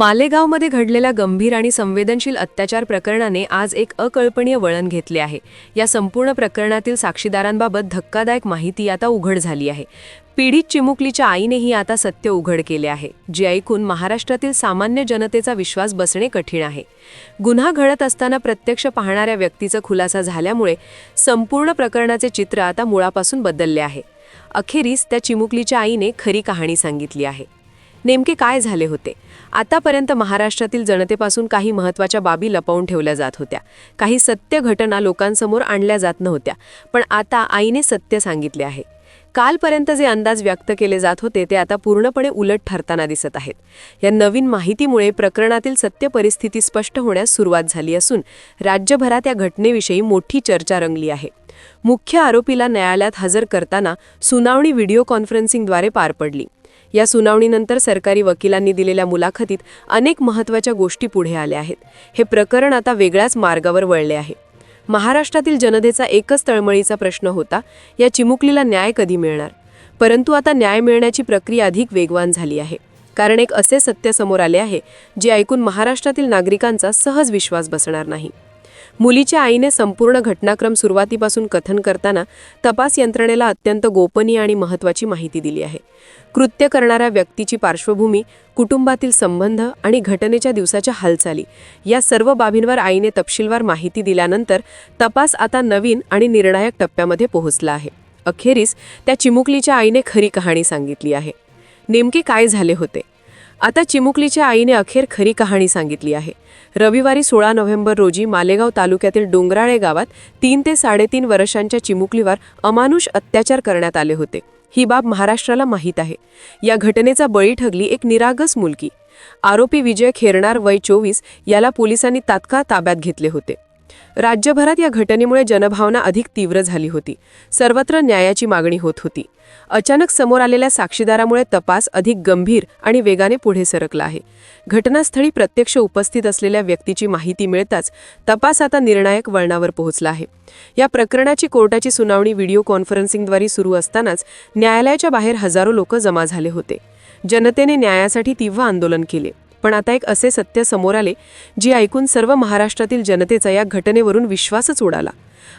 मालेगावमध्ये घडलेल्या गंभीर आणि संवेदनशील अत्याचार प्रकरणाने आज एक अकल्पनीय वळण घेतले आहे. या संपूर्ण प्रकरणातील साक्षीदारांबाबत धक्कादायक माहिती आता उघड झाली आहे. पीडित चिमुकलीच्या आईनेही आता सत्य उघड केले आहे जे ऐकून महाराष्ट्रातील सामान्य जनतेचा विश्वास बसणे कठीण आहे. गुन्हा घडत असताना प्रत्यक्ष पाहणाऱ्या व्यक्तीचा खुलासा झाल्यामुळे संपूर्ण प्रकरणाचे चित्र आता मुळापासून बदलले आहे. अखेरीस त्या चिमुकलीच्या आईने खरी कहाणी सांगितली आहे. नेमके काय झाले होते? आतापर्यंत महाराष्ट्रातील जनतेपासून काही महत्त्वाच्या बाबी लपवून ठेवल्या जात होत्या. काही सत्य घटना लोकांसमोर आणल्या जात नव्हत्या. पण आता आईने सत्य सांगितले आहे. कालपर्यंत जे अंदाज व्यक्त केले जात होते ते आता पूर्णपणे उलट ठरताना दिसत आहेत. या नवीन माहितीमुळे प्रकरणातील सत्य परिस्थिती स्पष्ट होण्यास सुरुवात झाली असून राज्यभरात या घटनेविषयी मोठी चर्चा रंगली आहे. मुख्य आरोपीला न्यायालयात हजर करताना सुनावणी व्हिडिओ कॉन्फरन्सिंगद्वारे पार पडली. या सुनावणीनंतर सरकारी वकिलांनी दिलेल्या मुलाखतीत अनेक महत्त्वाच्या गोष्टी पुढे आल्या आहेत. हे प्रकरण आता वेगळ्याच मार्गावर वळले आहे. महाराष्ट्रातील जनतेचा एकच तळमळीचा प्रश्न होता या चिमुकलीला न्याय कधी मिळणार? परंतु आता न्याय मिळण्याची प्रक्रिया अधिक वेगवान झाली आहे. कारण एक असे सत्य समोर आले आहे जे ऐकून महाराष्ट्रातील नागरिकांचा सहज विश्वास बसणार नाही. मुलीच्या आईने संपूर्ण घटनाक्रम सुरुवातीपासून कथन करताना तपास यंत्रणेला अत्यंत गोपनीय आणि महत्त्वाची माहिती दिली आहे. कृत्य करणाऱ्या व्यक्तीची पार्श्वभूमी कुटुंबातील संबंध आणि घटनेच्या दिवसाच्या हालचाली या सर्व बाबींवर आईने तपशीलवार माहिती दिल्यानंतर तपास आता नवीन आणि निर्णायक टप्प्यामध्ये पोहोचला आहे. अखेरीस त्या चिमुकलीच्या आईने खरी कहाणी सांगितली आहे. नेमके काय झाले होते? आता चिमुकलीच्या आईने अखेर खरी कहाणी सांगितली आहे. रविवारी सोळा नोव्हेंबर रोजी मालेगाव तालुक्यातील डोंगराळे गावात तीन ते साडेतीन वर्षांच्या चिमुकलीवर अमानुष अत्याचार करण्यात आले होते. ही बाब महाराष्ट्राला माहीत आहे. या घटनेचा बळी ठगली एक निरागस मुलगी. आरोपी विजय खेरणार वय चोवीस याला पोलिसांनी तात्काळ ताब्यात घेतले होते. राज्यभरात या घटनेमुळे जनभावना अधिक तीव्र झाली होती. सर्वत्र न्यायाची मागणी होत होती. अचानक समोर आलेल्या साक्षीदारामुळे तपास अधिक गंभीर आणि वेगाने पुढे सरकला आहे. घटनास्थळी प्रत्यक्ष उपस्थित असलेल्या व्यक्तीची माहिती मिळताच तपास आता निर्णायक वळणावर पोहोचला आहे. या प्रकरणाची कोर्टाची सुनावणी व्हिडिओ कॉन्फरन्सिंगद्वारे सुरू असतानाच न्यायालयाच्या बाहेर हजारो लोक जमा झाले होते. जनतेने न्यायासाठी तीव्र आंदोलन केले. पण आता एक असे सत्य समोर आले जे ऐकून सर्व महाराष्ट्रातील जनतेचा या घटनेवरून विश्वासच उडाला.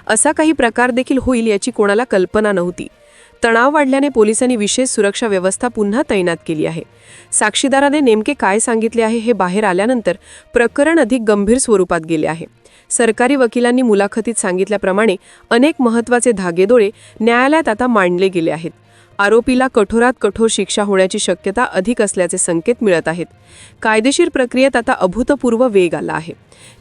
असा काही प्रकार देखील होईल याची कोणाला कल्पना नव्हती. तणाव वाढल्याने पोलिसांनी विशेष सुरक्षा व्यवस्था पुन्हा तैनात केली आहे. साक्षीदाराने नेमके काय सांगितले आहे हे बाहेर आल्यानंतर प्रकरण अधिक गंभीर स्वरूपात गेले आहे. सरकारी वकिलांनी मुलाखतीत सांगितल्याप्रमाणे अनेक महत्त्वाचे धागेदोळे न्यायालयात आता मांडले गेले आहेत. आरोपीला कठोरात कठोर शिक्षा होण्याची शक्यता अधिक असल्याचे संकेत मिळत आहेत. कायदेशीर प्रक्रियेत आता अभूतपूर्व वेग आला आहे.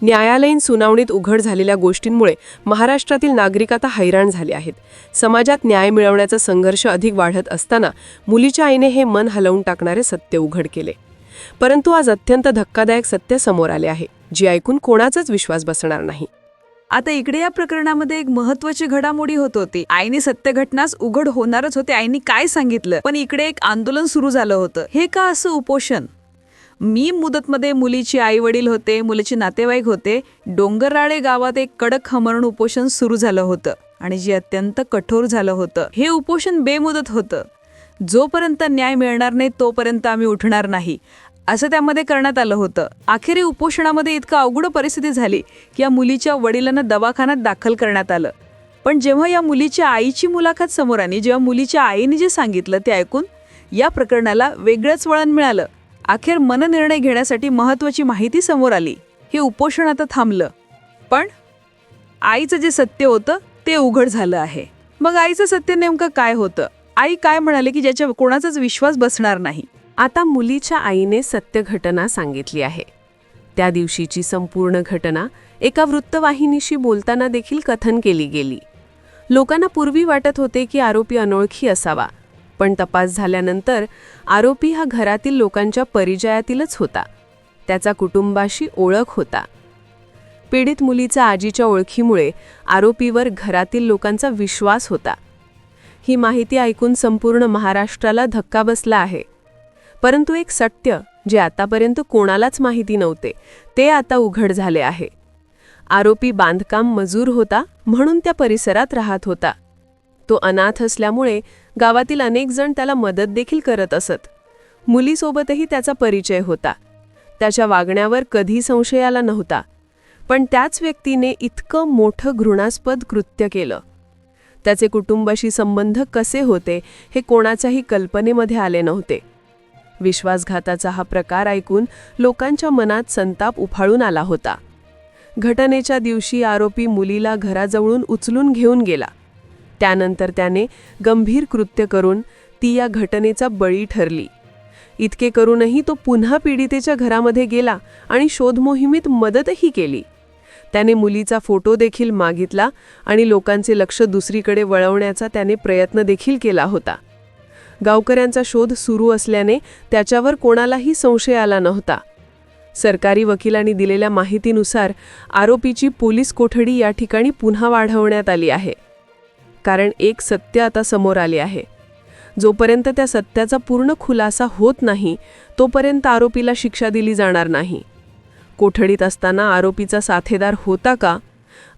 न्यायालयीन सुनावणीत उघड झालेल्या गोष्टींमुळे महाराष्ट्रातील नागरिक आता हैराण झाले आहेत. समाजात न्याय मिळवण्याचा संघर्ष अधिक वाढत असताना मुलीच्या आईने हे मन हलवून टाकणारे सत्य उघड केले. परंतु आज अत्यंत धक्कादायक सत्य समोर आले आहे. जे ऐकून कोणाचाच विश्वास बसणार नाही. आता इकडे या प्रकरणामध्ये एक महत्वाची घडामोडी होत होती. आईने सत्य घटनाच उघड होणारच होते आईने काय सांगितलं? पण इकडे एक आंदोलन सुरू झालं होतं. हे का असं उपोषण? मी मुदतमध्ये मुलीची आई वडील होते मुलीचे नातेवाईक होते. डोंगरराळे गावात एक कडक हमरण उपोषण सुरू झालं होतं आणि जे अत्यंत कठोर झालं होतं. हे उपोषण बेमुदत होतं. जोपर्यंत न्याय मिळणार नाही तोपर्यंत आम्ही उठणार नाही. असं त्यामध्ये करण्यात आलं होतं. अखेरी उपोषणामध्ये इतकं अवघड परिस्थिती झाली की या मुलीच्या वडिलांना दवाखान्यात दाखल करण्यात आलं. पण जेव्हा या मुलीच्या आईची मुलाखत समोर आली जेव्हा मुलीच्या आईने जे सांगितलं ते ऐकून या प्रकरणाला वेगळंच वळण मिळालं. अखेर मननिर्णय घेण्यासाठी महत्त्वाची माहिती समोर आली. हे उपोषण आता थांबलं. पण आईचं जे सत्य होतं ते उघड झालं आहे. मग आईचं सत्य नेमकं काय होतं? आई काय म्हणाले की ज्याच्या कोणाचाच विश्वास बसणार नाही? आता मुलीच्या आईने सत्य घटना सांगितली आहे. त्या दिवशीची संपूर्ण घटना एका वृत्तवाहिनीशी बोलताना देखील कथन केली गेली. लोकांना पूर्वी वाटत होते की आरोपी अनोळखी असावा पण तपास झाल्यानंतर आरोपी हा घरातील लोकांच्या परिचयातीलच होता. त्याचा कुटुंबाशी ओळख होता. पीडित मुलीचा आजीच्या ओळखीमुळे आरोपीवर घरातील लोकांचा विश्वास होता. ही माहिती ऐकून संपूर्ण महाराष्ट्राला धक्का बसला आहे. परंतु एक सत्य जे आतापर्यंत कोणालाच माहिती नव्हते ते आता उघड झाले आहे. आरोपी बांधकाम मजूर होता म्हणून त्या परिसरात राहत होता. तो अनाथ असल्यामुळे गावातील अनेक जण त्याला मदत देखील करत असत. मुलीसोबतही त्याचा परिचय होता. त्याच्या वागण्यावर कधी संशय आला नव्हता. पण त्याच व्यक्तीने इतकं मोठं घृणास्पद कृत्य केलं. त्याचे कुटुंबाशी संबंध कसे होते हे कोणाच्याही कल्पनेमध्ये आले नव्हते. विश्वासघाताचा हा प्रकार ऐकून लोकांच्या मनात संताप उफाळून आला होता. घटनेच्या दिवशी आरोपी मुलीला घराजवळून उचलून घेऊन गेला. त्यानंतर त्याने गंभीर कृत्य करून ती या घटनेचा बळी ठरली. इतके करूनही तो पुन्हा पीडितेच्या घरामध्ये गेला आणि शोधमोहिमेत मदतही केली. त्याने मुलीचा फोटो देखील मागितला आणि लोकांचे लक्ष दुसरीकडे वळवण्याचा त्याने प्रयत्न देखील केला होता. गावकऱ्यांचा शोध सुरू असल्याने त्याच्यावर कोणालाही संशय आला नव्हता. सरकारी वकिलांनी दिलेल्या माहितीनुसार आरोपीची पोलीस कोठडी या ठिकाणी पुन्हा वाढवण्यात आली आहे. कारण एक सत्य आता समोर आले आहे. जोपर्यंत त्या सत्याचा पूर्ण खुलासा होत नाही तोपर्यंत आरोपीला शिक्षा दिली जाणार नाही. कोठडीत असताना आरोपीचा साथेदार होता का?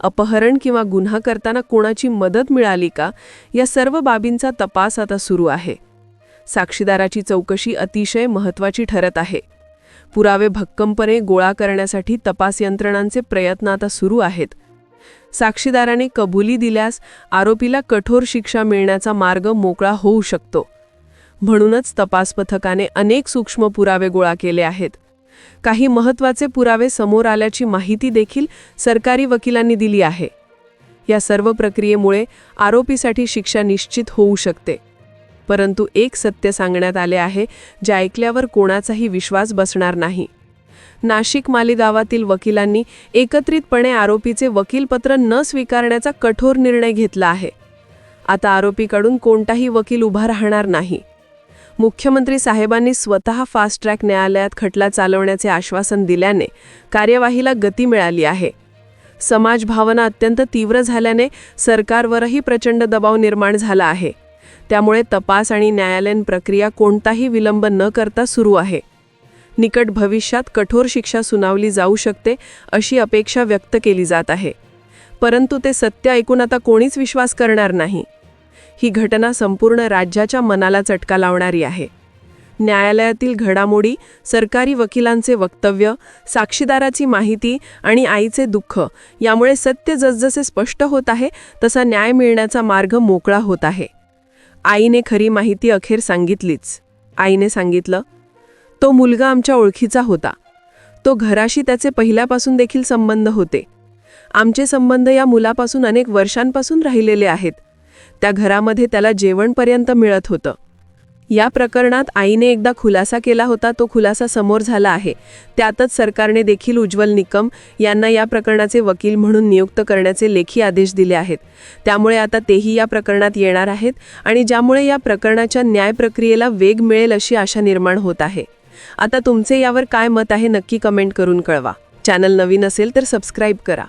अपहरण किंवा गुन्हा करताना कोणाची मदत मिळाली का? या सर्व बाबींचा तपास आता सुरू आहे. साक्षीदाराची चौकशी अतिशय महत्त्वाची ठरत आहे. पुरावे भक्कमपणे गोळा करण्यासाठी तपास यंत्रणांचे प्रयत्न आता सुरू आहेत. साक्षीदाराने कबुली दिल्यास आरोपीला कठोर शिक्षा मिळण्याचा मार्ग मोकळा होऊ शकतो. म्हणूनच तपास पथकाने अनेक सूक्ष्म पुरावे गोळा केले आहेत. काही महत्त्वाचे पुरावे समोर आल्याची माहिती देखील सरकारी वकिलांनी दिली आहे. या सर्व प्रक्रियेमुळे आरोपीसाठी शिक्षा निश्चित होऊ शकते. परंतु एक सत्य सांगण्यात आले आहे जे ऐकल्यावर कोणाचाही विश्वास बसणार नाही. नाशिक मालेगावातील वकिलांनी एकत्रितपणे आरोपीचे वकीलपत्र न स्वीकारण्याचा कठोर निर्णय घेतला आहे. आता आरोपीकडून कोणताही वकील उभा राहणार नाही. मुख्यमंत्री साहेबांनी स्वतः फास्ट ट्रॅक न्यायालयात खटला चालवण्याचे आश्वासन दिल्याने कार्यवाहीला गती मिळाली आहे. समाज भावना अत्यंत तीव्र झाल्याने सरकारवरही प्रचंड दबाव निर्माण झाला आहे. त्यामुळे तपास आणि न्यायालयीन प्रक्रिया कोणताही विलंब न करता सुरू आहे. निकट भविष्यात कठोर शिक्षा सुनावली जाऊ शकते अशी अपेक्षा व्यक्त केली जात आहे. परंतु ते सत्य ऐकून आता कोणीच विश्वास करणार नाही. ही घटना संपूर्ण राज्याच्या मनाला चटका लावणारी आहे. न्यायालयातील घडामोडी सरकारी वकिलांचे वक्तव्य साक्षीदाराची माहिती आणि आईचे दुःख यामुळे सत्य जसजसे स्पष्ट होत आहे तसा न्याय मिळण्याचा मार्ग मोकळा होत आहे. आईने खरी माहिती अखेर सांगितलीच. आईने सांगितलं तो मुलगा आमच्या ओळखीचा होता. तो घराशी त्याचे पहिल्यापासून देखील संबंध होते. आमचे संबंध या मुलापासून अनेक वर्षांपासून राहिलेले आहेत. त्या घरामध्ये त्याला जेवणपर्यंत मिळत होतं. या प्रकरणात आईने एकदा खुलासा केला होता तो खुलासा समोर झाला आहे. त्यातच सरकारने देखील उज्ज्वल निकम यांना या प्रकरणाचे वकील म्हणून नियुक्त करण्याचे लेखी आदेश दिले आहेत. त्यामुळे आता तेही या प्रकरणात येणार आहेत आणि ज्यामुळे या प्रकरणाच्या न्याय प्रक्रियेला वेग मिळेल अशी आशा निर्माण होत आहे. आता तुमचे यावर काय मत आहे नक्की कमेंट करून कळवा. चॅनल नवीन असेल तर सबस्क्राईब करा.